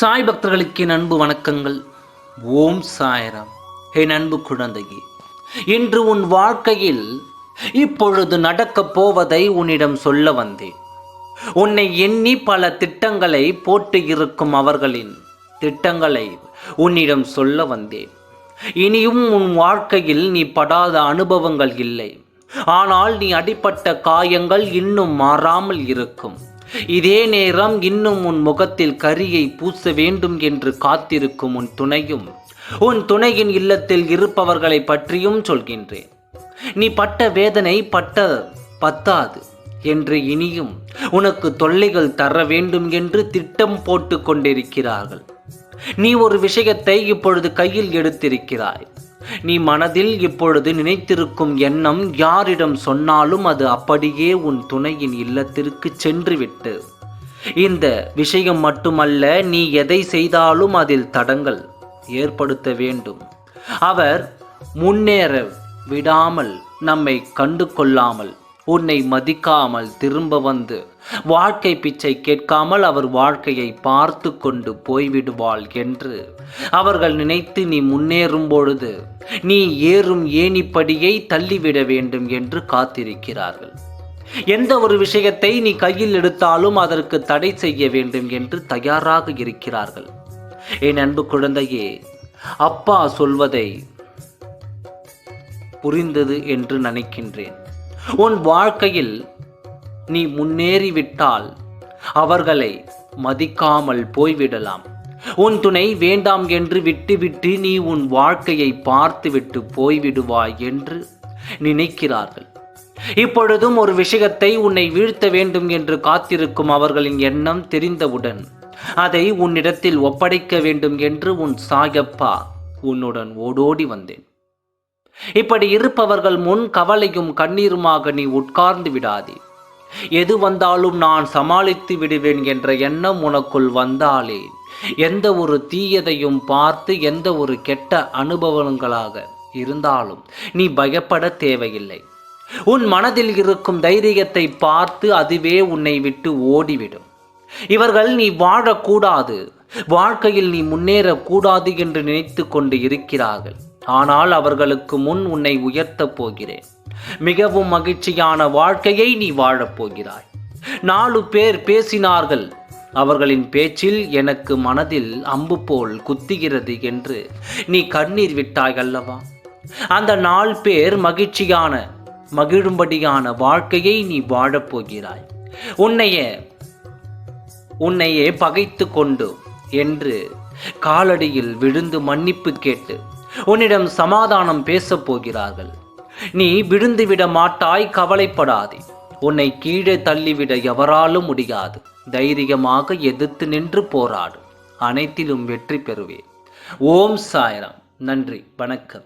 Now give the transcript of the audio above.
சாய் பக்தர்களுக்கு என் அன்பு வணக்கங்கள். ஓம் சாயராம். என் அன்பு குழந்தையே இன்று உன் வாழ்க்கையில் இப்பொழுது நடக்கப் போவதை உன்னிடம் சொல்ல வந்தேன். உன்னை எண்ணி பல திட்டங்களை போட்டு இருக்கும் அவர்களின் திட்டங்களை உன்னிடம் சொல்ல வந்தேன். இனியும் உன் வாழ்க்கையில் நீ படாத அனுபவங்கள் இல்லை. ஆனால் நீ அடிப்பட்ட காயங்கள் இன்னும் மாறாமல் இருக்கும். இதே நேரம் இன்னும் உன் முகத்தில் கரியை பூச வேண்டும் என்று காத்திருக்கும் உன் துணையும் உன் துணையின் இல்லத்தில் இருப்பவர்களை பற்றியும் சொல்கின்றேன். நீ பட்ட வேதனை பட்ட பத்தாது என்று இனியும் உனக்கு தொல்லைகள் தர வேண்டும் என்று திட்டம் போட்டு கொண்டிருக்கிறார்கள். நீ ஒரு விஷயத்தை இப்பொழுது கையில் எடுத்திருக்கிறாய். நீ மனதில் இப்பொழுது நினைத்திருக்கும் எண்ணம் யாரிடம் சொன்னாலும் அது அப்படியே உன் துணையின் இல்லத்திற்கு சென்று விட்டு இந்த விஷயம் மட்டுமல்ல நீ எதை செய்தாலும் அதில் தடங்கள் ஏற்படுத்த வேண்டும். அவர் முன்னேற விடாமல் நம்மை கண்டு கொள்ளாமல் உன்னை மதிக்காமல் திரும்ப வந்து வாழ்க்கை பிச்சை கேட்காமல் அவர் வாழ்க்கையை பார்த்து கொண்டு போய்விடுவாள் என்று அவர்கள் நினைத்து நீ முன்னேறும் பொழுது நீ ஏறும் ஏணிப்படியை தள்ளிவிட வேண்டும் என்று காத்திருக்கிறார்கள். எந்த ஒரு விஷயத்தை நீ கையில் எடுத்தாலும் அதற்கு தடை செய்ய வேண்டும் என்று தயாராக இருக்கிறார்கள். என் அன்பு குழந்தையே அப்பா சொல்வதை புரிந்தது என்று நினைக்கின்றேன். உன் வாழ்க்கையில் நீ முன்னேறிவிட்டால் அவர்களை மதிக்காமல் போய்விடலாம். உன் துணை வேண்டாம் என்று விட்டுவிட்டு நீ உன் வாழ்க்கையை பார்த்துவிட்டு போய்விடுவாய் என்று நினைக்கிறார்கள். இப்பொழுதும் ஒரு விஷயத்தை உன்னை வீழ்த்த வேண்டும் என்று காத்திருக்கும் அவர்களின் எண்ணம் தெரிந்தவுடன் அதை உன்னிடத்தில் ஒப்படைக்க வேண்டும் என்று உன் சாயப்பா உன்னுடன் ஓடோடி வந்தேன். இப்படி இருப்பவர்கள் முன் கவலையும் கண்ணீருமாக நீ உட்கார்ந்து விடாதே. எது வந்தாலும் நான் சமாளித்து விடுவேன் என்ற எண்ணம் உனக்குள் வந்தாலே. எந்த ஒரு தீயதையும் பார்த்து எந்த ஒரு கெட்ட அனுபவங்களாக இருந்தாலும் நீ பயப்பட தேவையில்லை. உன் மனதில் இருக்கும் தைரியத்தை பார்த்து அதுவே உன்னை விட்டு ஓடிவிடும். இவர்கள் நீ வாழக்கூடாது. வாழ்க்கையில் நீ முன்னேறக்கூடாது என்று நினைத்து கொண்டு இருக்கிறார்கள். ஆனால் அவர்களுக்கு முன் உன்னை உயர்த்தப் போகிறேன். மிகவும் மகிழ்ச்சியான வாழ்க்கையை நீ வாழப் போகிறாய். நாலு பேர் பேசினார்கள். அவர்களின் பேச்சில் எனக்கு மனதில் அம்பு போல் குத்துகிறது என்று நீ கண்ணீர் விட்டாய் அல்லவா? அந்த நாலு பேர் மகிழ்ச்சியான மகிழும்படியான வாழ்க்கையை நீ வாழப்போகிறாய் உன்னையே உன்னையே பகைத்து கொண்டு என்று காலடியில் விழுந்து மன்னிப்பு கேட்டு உன்னிடம் சமாதானம் பேசப் போகிறார்கள். நீ விழுந்து விட மாட்டாய் கவலைப்படாதே. உன்னை கீழே தள்ளிவிட எவராலும் முடியாது. தைரியமாக எதிர்த்து நின்று போராடு. அனைத்திலும் வெற்றி பெறுவே. ஓம் சாய்ராம். நன்றி. வணக்கம்.